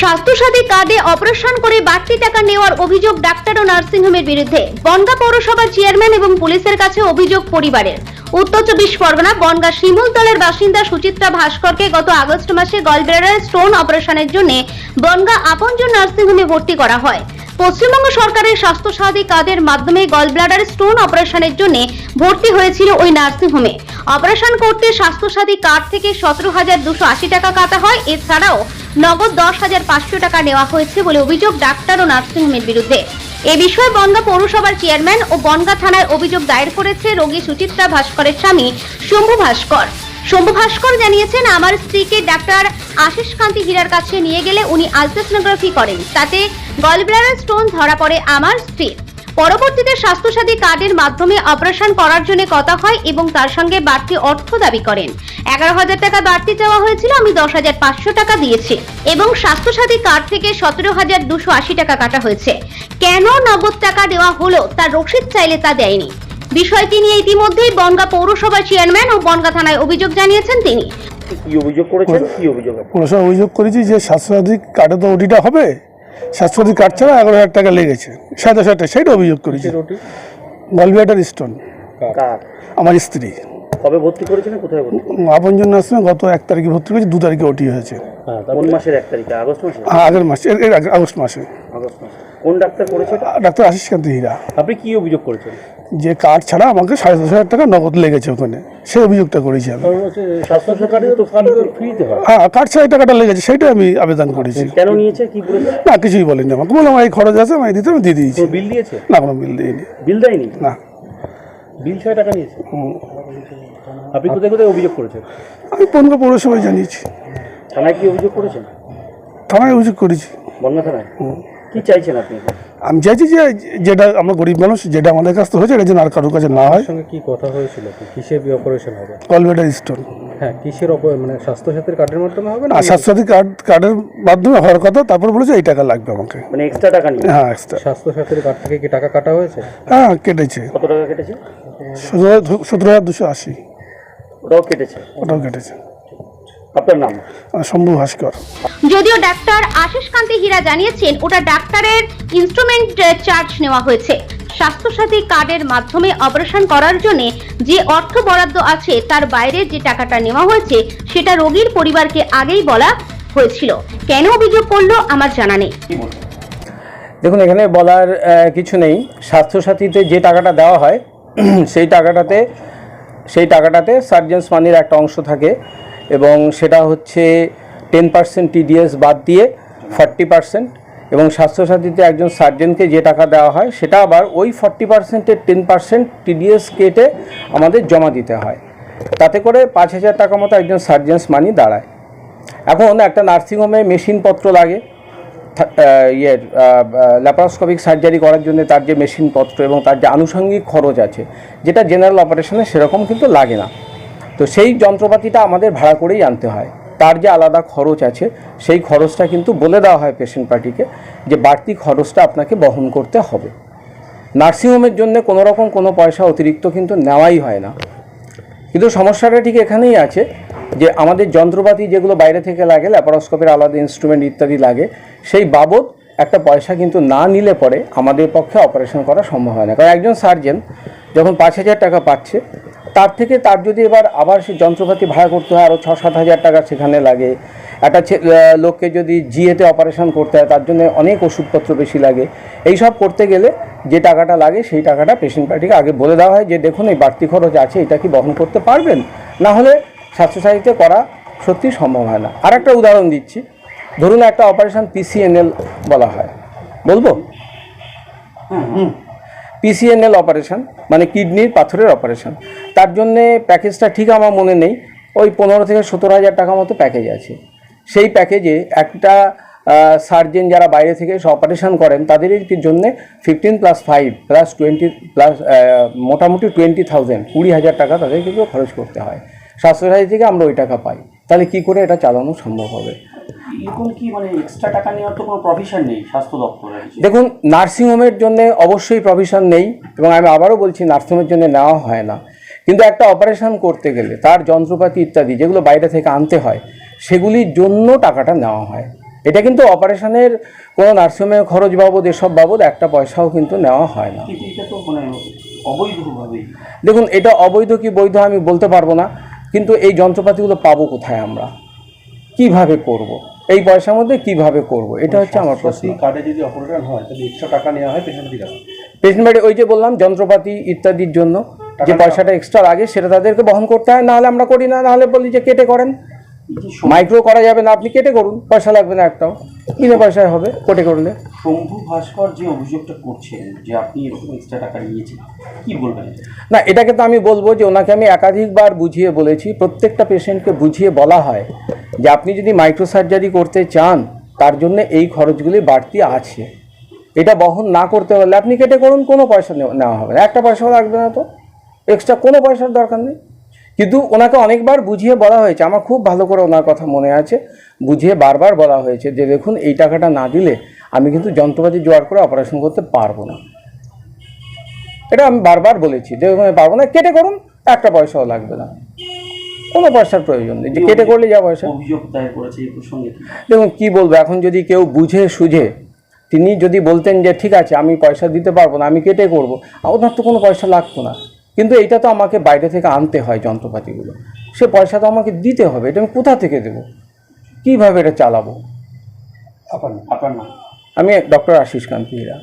স্বাস্থ্যসাথী কার্ডে অপারেশন করে বাড়তি টাকা নেওয়ার অভিযোগ ডাক্তার ও নার্সিংহোমের বিরুদ্ধে। বনগা পৌরসভার চেয়ারম্যান এবং পুলিশের কাছে অভিযোগ পরিবারের। উত্তর চব্বিশ পরগনা, বনগা শিমুলতলের বাসিন্দা সুচিত্রা ভাস্করকে গত আগস্ট মাসে গলব্লাডার স্টোন অপারেশনের জন্য বনগা আপনজন নার্সিংহোমে ভর্তি করা হয়। পশ্চিমবঙ্গ সরকারের স্বাস্থ্যসাথী কার্ডের মাধ্যমে গলব্লাডার স্টোন অপারেশনের জন্য ভর্তি হয়েছিল ওই নার্সিংহোমে। অপারেশন করতে স্বাস্থ্যসাথী কার্ড থেকে সতেরো হাজার দুশো আশি টাকা কাটা হয়। এছাড়াও নগদ দশ হাজার পাঁচশো টাকা নেওয়া হয়েছে বলে অভিযোগ ডাক্তার ও নার্সিংহোমের বিরুদ্ধে। এ বিষয়ে বনগা পৌরসভার চেয়ারম্যান ও বনগা থানায় অভিযোগ দায়ের করেছে রোগী সুচিত্রা ভাস্করের স্বামী শম্ভু ভাস্কর। শম্ভু ভাস্কর জানিয়েছেন, আমার স্ত্রীকে ডাক্তার আশিস কান্তি হীরার কাছে নিয়ে গেলে উনি আলট্রাসোনোগ্রাফি করেন। তাতে গলব্লাডার স্টোন ধরা পড়ে আমার স্ত্রীর। পরবর্তীতে স্বাস্থ্যসাথী কার্ডের মাধ্যমে অপারেশন করার জন্য কথা হয় এবং তার সঙ্গে বাড়তি অর্থ দাবি করেন। এগারো হাজার টাকা বাড়তি চাওয়া হয়েছিল আমি দশ হাজার পাঁচশো টাকা দিয়েছি। এবং স্বাস্থ্যসাথী কার্ড থেকে সতেরো হাজার দুশো আশি টাকা কাটা হয়েছে। কেন নগদ টাকা দেওয়া হলো তার রসিদ চাইলে তা দেয়নি? বিষয়টি নিয়ে ইতিমধ্যেই বনগা পৌরসভার চেয়ারম্যান ও বনগা থানায় অভিযোগ জানিয়েছেন তিনি। কি অভিযোগ করেছেন? কি অভিযোগ আপনার? পুরসভা অভিযোগ করেছি যে স্বাস্থ্যসাথী কার্ডে তো ওটিটা হবে। স্বাস্থ্যসাথী কার্ড ছাড়া এগারো হাজার টাকা লেগেছে। সাতাশ হাজার টাকা সেটা অভিযোগ করেছে। Gallbladder stone. আমার স্ত্রী। কবে ভর্তি করেছেন কোথায় ভর্তি? আপনজন নার্সিংহোমে গত এক তারিখে ভর্তি করেছে দু তারিখে ওটি হয়েছে। কোন মাসের এক তারিখে? আগস্ট মাসে? আ- আগের মাসে এর- এর আগস্ট মাসে। আগস্ট মাসে। কোন ডাক্তার করেছে ডাক্তার আশিস কান্তি হীরা। আপনি কি অভিযোগ করেছেন? যে কার্ড ছাড়া আমাকে সাড়ে দশ হাজার টাকা নগদ লেগেছে ওখানে। সেই অভিযোগটা করেছি আমি। হয়। কার্ড ছাড়া টাকাটা লেগেছে সেইটা আমি আবেদন করেছি। কেন নিয়েছে? কি না কিছুই বলেনি আমাকে। বললাম এই খরচ আছে আমি দিতে আমি দিয়ে দিয়েছি। বিল দিয়েছে? না কোনো বিল দিইনি। বিল দেয়নি? না। বিল ছয় টাকা নিয়েছে। আপনি কোথায় কোথায় অভিযোগ করেছেন? আমি পনেরো পৌরসভায় জানিয়েছি। থানায় কি অভিযোগ করেছেন? থানায় অভিযোগ করেছি। বন্যা থানায়? কি চাইছেন আপনি? আমি চাইছি যে যেটা আমরা গরিব মানুষ যেটা আমাদের কাছ থেকে হয়েছে এটা যেন আর কারোর কাছে না হয়। সঙ্গে কি কথা হয়েছিল? কি কিসের অপারেশন হবে? কলবেটার স্টোন হ্যাঁ কিসের মানে স্বাস্থ্যসাথীর কার্ডের মাধ্যমে হবে না? স্বাস্থ্যসাথী কার্ড কার্ডের মাধ্যমে হওয়ার কথা তারপর বলেছে এই টাকা লাগবে আমাকে। মানে এক্সট্রা টাকা নিয়ে? হ্যাঁ এক্সট্রা স্বাস্থ্যসাথীর কার্ড থেকে কি টাকা কাটা হয়েছে? হ্যাঁ কেটেছে। কত টাকা কেটেছে? সতেরো হাজার দুশো আশি। ওটাও কেটেছে? ওটাও কেটেছে। আপনার নাম? শম্ভু ভাস্কর। যদিও ডাক্তার আশিস কান্তি হীরা জানিয়েছেন ওটা ডাক্তারের ইনস্ট্রুমেন্ট চার্জ নেওয়া হয়েছে। স্বাস্থ্যসাথী কার্ডের মাধ্যমে অপারেশন করার জন্য যে অর্থ বরাদ্দ আছে তার বাইরে যে টাকাটা নেওয়া হয়েছে সেটা রোগীর পরিবারকে আগেই বলা হয়েছিল। কেন অভিযোগ করল আমার জানা নেই। দেখুন এখানে বলার কিছু নেই। স্বাস্থ্যসাথীতে যে টাকাটা দেওয়া হয় সেই টাকাটাতে সেই টাকাটাতে সার্জেন্স মানির একটা অংশ থাকে। এবং সেটা হচ্ছে টেন পার্সেন্ট টিডিএস বাদ দিয়ে ফর্টি পার্সেন্ট এবং স্বাস্থ্যসাথীতে একজন সার্জেনকে যে টাকা দেওয়া হয়, সেটা আবার ওই ফর্টি পার্সেন্টের টেন পার্সেন্ট টিডিএস কেটে আমাদের জমা দিতে হয়। তাতে করে পাঁচ হাজার টাকা মতো একজন সার্জেন্স মানি দাঁড়ায়। এখন একটা নার্সিংহোমে মেশিনপত্র লাগে। ইয়ের ল্যাপারোস্কোপিক সার্জারি করার জন্য তার যে মেশিনপত্র এবং তার যে আনুষঙ্গিক খরচ আছে, যেটা জেনারেল অপারেশনে সেরকম কিন্তু লাগে না। তো সেই যন্ত্রপাতিটা আমাদের ভাড়া করেই আনতে হয়। তার যে আলাদা খরচ আছে, সেই খরচটা কিন্তু বলে দেওয়া হয় পেশেন্ট পার্টিকে যে বাড়তি খরচটা আপনাকে বহন করতে হবে। নার্সিংহোমের জন্য কোনো রকম কোনো পয়সা অতিরিক্ত কিন্তু নেওয়াই হয় না। কিন্তু সমস্যাটা ঠিক এখানেই আছে যে আমাদের যন্ত্রপাতি যেগুলো বাইরে থেকে লাগে ল্যাপারোস্কোপের আলাদা ইনস্ট্রুমেন্ট ইত্যাদি লাগে, সেই বাবদ একটা পয়সা কিন্তু না নিলে পরে আমাদের পক্ষে অপারেশন করা সম্ভব হয় না। কারণ একজন সার্জেন যখন পাঁচ হাজার টাকা পাচ্ছে তার থেকে তার যদি এবার আবার সে যন্ত্রপাতি ভাড়া করতে হয় আরও ছ সাত হাজার টাকা সেখানে লাগে। একটা লোককে যদি জিএতে অপারেশন করতে হয় তার জন্য অনেক ওষুধপত্র বেশি লাগে। এই সব করতে গেলে যে টাকাটা লাগে সেই টাকাটা পেশেন্ট পার্টিকে আগে বলে দেওয়া হয় যে দেখুন এই বাড়তি খরচ আছে এটা কি বহন করতে পারবেন? না হলে স্বাস্থ্যসাথীতে করা সত্যি সম্ভব হয় না। আর একটা উদাহরণ দিচ্ছি। ধরুন একটা অপারেশন পিসিএনএল বলা হয়। বলব? পিসিএনএল অপারেশন মানে কিডনির পাথরের অপারেশন তার জন্যে প্যাকেজটা ঠিক আমার মনে নেই। ওই পনেরো থেকে সতেরো হাজার টাকা মতো প্যাকেজ আছে। সেই প্যাকেজে একটা সার্জেন যারা বাইরে থেকে অপারেশন করেন তাদের জন্য fifteen plus five plus twenty plus মোটামুটি টোয়েন্টি থাউজেন্ড কুড়ি হাজার টাকা তাদের কিন্তু খরচ করতে হয়। স্বাস্থ্যসাথী থেকে আমরা ওই টাকা পাই। তাহলে কি করে এটা চালানো সম্ভব হবে? এরকম কি মানে এক্সট্রা টাকা নেওয়ার তো কোনো প্রভিশন নেই স্বাস্থ্য দেখুন নার্সিংহোমের জন্য অবশ্যই প্রভিশন নেই এবং আমি আবারও বলছি নার্সিংহোমের জন্য নেওয়া হয় না। কিন্তু একটা অপারেশন করতে গেলে তার যন্ত্রপাতি ইত্যাদি যেগুলো বাইরে থেকে আনতে হয় সেগুলির জন্য টাকাটা নেওয়া হয়। এটা কিন্তু অপারেশনের কোনো নার্সিংহোমের খরচ বাবদ এসব বাবদ একটা পয়সাও কিন্তু নেওয়া হয় না। মানে দেখুন এটা অবৈধ কি বৈধ আমি বলতে পারব না কিন্তু এই যন্ত্রপাতিগুলো পাবো কোথায় আমরা? কীভাবে করব। এই পয়সার মধ্যে কীভাবে করব? এটা হচ্ছে আমার প্রশ্ন। কার্ডে যদি অপারেশন হয় তাহলে এক্সট্রা টাকা নেওয়া হয় পেশেন্ট বেডে ওই যে বললাম যন্ত্রপাতি ইত্যাদির জন্য। যে পয়সাটা এক্সট্রা লাগে সেটা তাদেরকে বহন করতে হয় নাহলে আমরা করি না নাহলে বলি যে কেটে করেন। মাইক্রো করা যাবে না আপনি কেটে করুন পয়সা লাগবে না একটাও। বিনা পয়সায় হবে কেটে করলে। শম্ভু ভাস্কর যে অভিযোগটা করছেন যে আপনি এরকম এক্সট্রা টাকা নিয়েছেন কি বলবেন না এটাকে তো আমি বলব যে ওনাকে আমি একাধিকবার বুঝিয়ে বলেছি প্রত্যেকটা পেশেন্টকে বুঝিয়ে বলা হয় যে আপনি যদি মাইক্রো সার্জারি করতে চান তার জন্য এই খরচগুলি বাড়তি আছে। এটা বহন না করতে পারলে আপনি কেটে করুন কোনো পয়সা নেওয়া নেওয়া হবে না। একটা পয়সাও লাগবে না তো। এক্সট্রা কোনো পয়সার দরকার নেই। কিন্তু ওনাকে অনেকবার বুঝিয়ে বলা হয়েছে আমার খুব ভালো করে ওনার কথা মনে আছে বুঝিয়ে বারবার বলা হয়েছে যে দেখুন এই টাকাটা না দিলে আমি কিন্তু যন্ত্রপাতি জোগাড় করে অপারেশন করতে পারব না। এটা আমি বারবার বলেছি যে ওখানে পারব না কেটে করুন একটা পয়সাও লাগবে না। কোনো পয়সার প্রয়োজন নেই যে কেটে করলে যা পয়সা? দেখুন কি বলব এখন যদি কেউ বুঝে সুঝে তিনি যদি বলতেন যে ঠিক আছে আমি পয়সা দিতে পারব না আমি কেটে করব ওনার তো কোনো পয়সা লাগতো না। কিন্তু এটা তো আমাকে বাইরে থেকে আনতে হয় যন্ত্রপাতিগুলো। সে পয়সা তো আমাকে দিতে হবে এটা আমি কোথা থেকে দেবো? কীভাবে এটা চালাবো? আপনার আপনার নাম? আমি ডক্টর আশিস কান্তি হীরা